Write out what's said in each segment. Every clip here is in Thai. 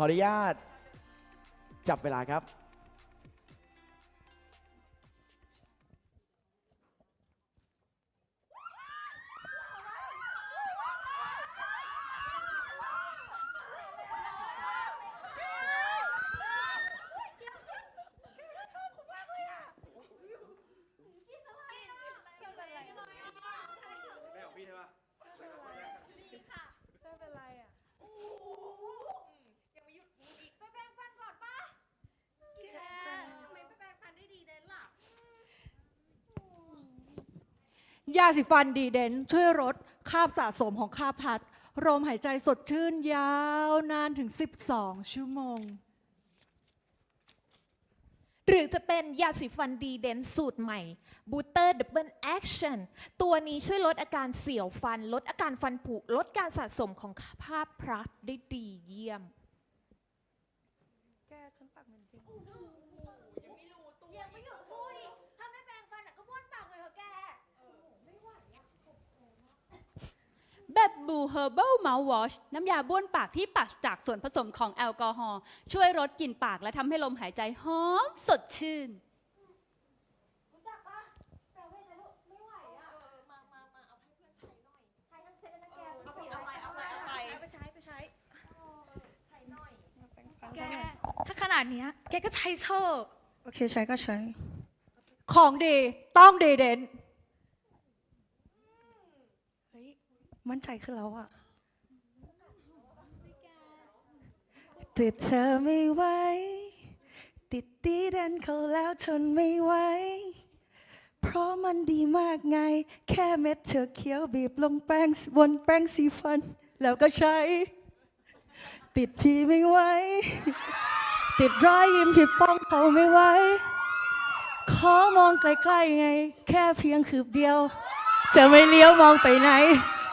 ขออนุญาต จับเวลาครับไม่เป็นไรอะ ยังไม่หยุดพูดอีกไปแปรงฟันก่อนปะแกทำไมไม่แปรงฟันได้ดีเด่นล่ะ ยาสีฟันดีเดนช่วยลดคราบสะสมของคราบพัดลมหายใจสดชื่นยาวนานถึง 12 ชั่วโมง หรือจะเป็นยาสีฟันดีเดนสูตรใหม่บูเตอร์ดับเบิลแอคชั่นตัวนี้ช่วยลดอาการเสียวฟัน ลดอาการฟันผุ ลดการสะสมของภาพพลัดได้ดีเยี่ยม แกฉันปากเหม็นจริงยังไม่รู้ตัวยังไม่หยุดพูดอีกถ้าไม่แปรงฟันอะก็บ้วนปากเลยเถอะแกไม่ไหวอะ แบบูเฮอร์เบิลเมาส์วอชน้ำยาบ้วนปากที่ปราศจากส่วนผสมของแอลกอฮอล์ช่วยลดกลิ่นปากและทำให้ลมหายใจหอมสดชื่น รู้จักปะแปรงให้ฉันเถอะไม่ไหวอะ มามามาเอาให้เพื่อนใช้หน่อย ใช้ทั้งเซ็ตเลยนะแกเอาไปเอาไปเอาไปเอาไปเอาไปใช้ไปใช้ ใช้หน่อย แก ถ้าขนาดเนี้ย แกก็ใช้เถอะโอเคใช้ก็ใช้ ของดีต้องดีเด่น เฮ้ย มั่นใจขึ้นแล้วอะติดเธอไม่ไหว ติดดีดันเขาแล้วทนไม่ไหว เพราะมันดีมากไง แค่เม็ดเธอเคี้ยวบีบลงแป้งบนแป้งสีฟัน แล้วก็ใช้ ติดพีไม่ไหว ติดรอยยิ้มที่ป้องเขาไม่ไหว ขอมองไกล้ๆไง แค่เพียงคืบเดียว จะไม่เลี้ยวมองไปไหน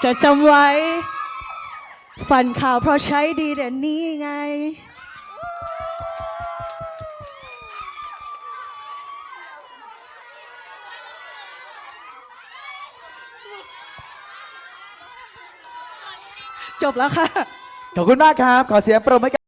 จะจำไว้ ฟันข่าวเพราะใช้ดีแต่นี้ไง จบแล้วค่ะ ขอบคุณมากครับ ขอเสียงปรบมือให้กับ